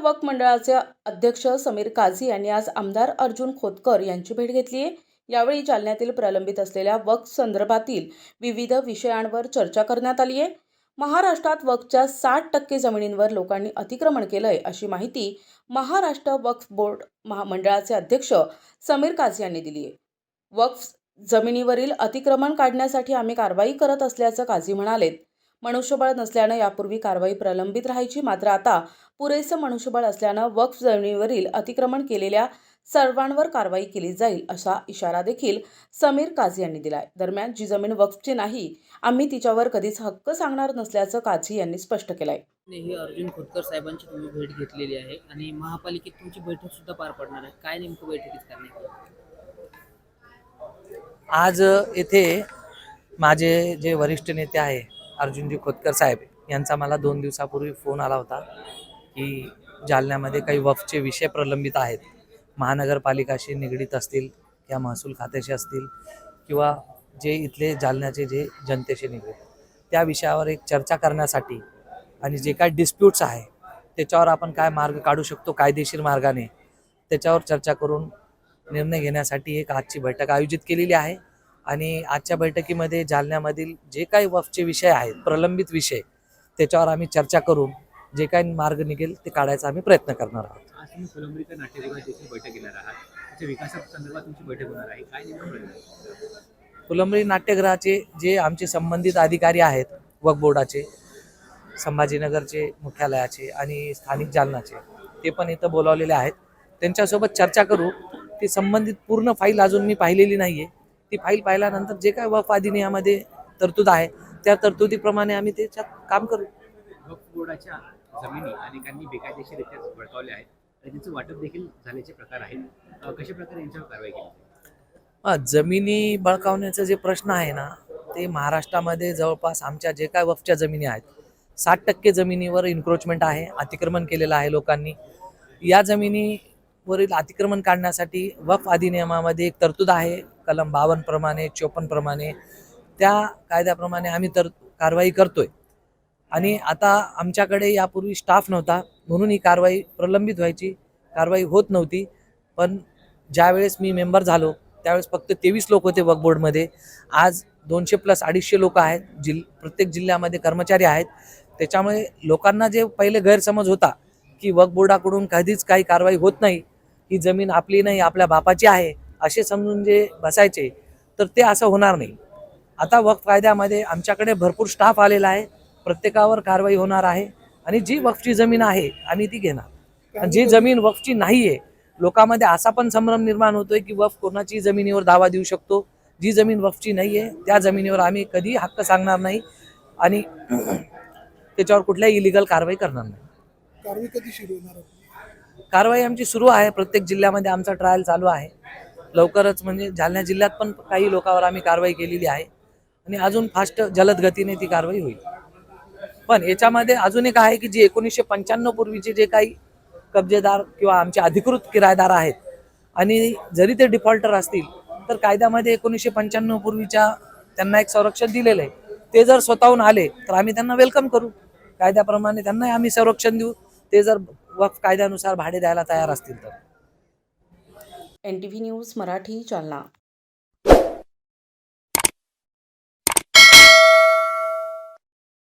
मंडळाचे अध्यक्ष समीर काझी यांनी आज आमदार अर्जुन खोतकर यांची भेट घेतली आहे. यावेळी जालन्यातील प्रलंबित असलेल्या वक्फ संदर्भातील विविध विषयांवर चर्चा करण्यात आली आहे. महाराष्ट्रात वक्फच्या साठ टक्के जमिनींवर लोकांनी अतिक्रमण केलं आहे अशी माहिती महाराष्ट्र वक्फ बोर्ड महामंडळाचे अध्यक्ष समीर काझी यांनी दिली आहे. वक्फ जमिनीवरील अतिक्रमण काढण्यासाठी आम्ही कारवाई करत असल्याचं काझी म्हणालेत. मनुष्यबळ नसल्यानं यापूर्वी कारवाई प्रलंबित राहायची. मात्र आता पुरेसं मनुष्यबळ असल्यानं वक्फ जमिनीवरील अतिक्रमण केलेल्या सर्वांवर कारवाई केली जाईल असा इशारा देखील समीर काझी यांनी दिलाय. दरम्यान जी जमीन वक्फची नाही आम्ही तिच्यावर कधीच हक्क सांगणार नसल्याचं काझी यांनी स्पष्ट केलंय. ही अर्जुन खोतकर साहेबांची तुम्ही भेट घेतलेली आहे आणि महापालिकेत तुमची बैठक सुद्धा पार पडणार आहे. काय नेमकं बैठकीत करण्यात आलं? आज येथे माझे जे वरिष्ठ नेते आहे अर्जुनजी खोतकर साहेब यांचा मला दोन दिवसापूर्वी फोन आला होता की जालन्यामध्ये काही वफचे विषय प्रलंबित आहेत. महानगरपालिकाशी निगडीत असतील किंवा महसूल खात्याशी असतील किंवा जे इथले जालन्याचे जे जनतेशी निगडीत त्या विषयावर एक चर्चा करण्यासाठी आणि जे काय डिस्प्यूट्स आहे त्याच्यावर आपण काय मार्ग काढू शकतो कायदेशीर मार्गाने त्याच्यावर चर्चा करून निर्णय घेण्यासाठी एक आजची बैठक आयोजित केलेली आहे. आणि आजच्या बैठकीमध्ये जालन्यामधील जे काही वफचे विषय आहेत प्रलंबित विषय त्याच्यावर आम्ही चर्चा करून जे काही मार्ग निघेल ते काढायचा आम्ही प्रयत्न करणार आहोत? फुलंब्री नाट्यगृहाचे जे आमचे संबंधित अधिकारी आहेत वक्फ बोर्डाचे संभाजीनगरचे मुख्यालयाचे आणि स्थानिक जालनाचे ते पण इथं बोलावलेले आहेत. त्यांच्यासोबत चर्चा करू. ती संबंधित पूर्ण फाईल अजून मी पाहिलेली नाही आहे ती फाईल पाहिल्यानंतर जे काय वफ अधिनियमामध्ये तरतूद आहे त्या तरतुदीप्रमाणे आम्ही त्याच्यात काम करू. वक्फ बोर्डाच्या जमिनी अनेकांनी बेकायदेशीररित्या बळकावल्या आहेत. आणि त्यांचं वाटप देखील झाल्याचे प्रकार आहेत. कशा प्रकारे यांच्यावर कारवाई केली हा, जमिनी बळकावण्याचा जे प्रश्न आहे ना ते महाराष्ट्रामध्ये जवळपास आमच्या जे काय वफच्या जमिनी आहेत साठ टक्के जमिनीवर इन्क्रोचमेंट आहे अतिक्रमण केलेलं आहे लोकांनी. या जमिनीवरील अतिक्रमण काढण्यासाठी वफ अधिनियमामध्ये एक तरतूद आहे कलम बावनप्रमाणे चोपन्नप्रमाणे त्या कायद्याप्रमाणे आम्ही तर कारवाई करतोय. आणि आता आमच्याकडे यापूर्वी स्टाफ नव्हता म्हणून ही कारवाई प्रलंबित व्हायची. कारवाई होत नव्हती पण ज्यावेळेस मी मेंबर झालो त्यावेळेस फक्त तेवीस लोक होते वक्फ बोर्डमध्ये आज दोनशे प्लस अडीचशे लोक आहेत जिल प्रत्येक जिल्ह्यामध्ये कर्मचारी आहेत. त्याच्यामुळे लोकांना जे पहिले गैरसमज होता की वक्फ बोर्डाकडून कधीच काही कारवाई होत नाही. ही जमीन आपली नाही आपल्या बापाची आहे. असे समजून जे बसायचे तर ते असं होणार नाही. आता वक्फ कायद्यामध्ये आमच्याकडे भरपूर स्टाफ आलेला आहे. प्रत्येकावर कारवाई होणार आहे आणि जी वक्फची जमीन आहे आम्ही ती घेणार. आणि जी जमीन वक्फची नाही आहे लोकांमध्ये असा पण संभ्रम निर्माण होतोय की वक्फ कोणाची जमिनीवर दावा देऊ शकतो. जी जमीन वक्फची नाही आहे त्या जमिनीवर आम्ही कधी हक्क सांगणार नाही आणि त्याच्यावर कुठल्याही इलिगल कारवाई करणार नाही. कारवाई कधी सुरू होणार? कारवाई आमची सुरू आहे. प्रत्येक जिल्ह्यामध्ये आमचा ट्रायल चालू आहे. लवकरच म्हणजे जालना जिल्ह्यात पण काही लोकांवर आम्ही कारवाई केलेली आहे. आणि अजून फास्ट जलद गतीने ती कारवाई होईल. पण याच्यामध्ये अजून एक आहे की जे एकोणीसशे पंच्याण्णव पूर्वीचे जे काही कब्जेदार किंवा आमचे अधिकृत किरायदार आहेत आणि जरी ते डिफॉल्टर असतील तर कायद्यामध्ये एकोणीसशे पंच्याण्णव पूर्वीच्या त्यांना एक संरक्षण दिलेलं आहे. ते जर स्वतःहून आले तर आम्ही त्यांना वेलकम करू. कायद्याप्रमाणे त्यांनाही आम्ही संरक्षण देऊ. ते जर वक्फ कायद्यानुसार भाडे द्यायला तयार असतील तर. N T V news Marathi Jalna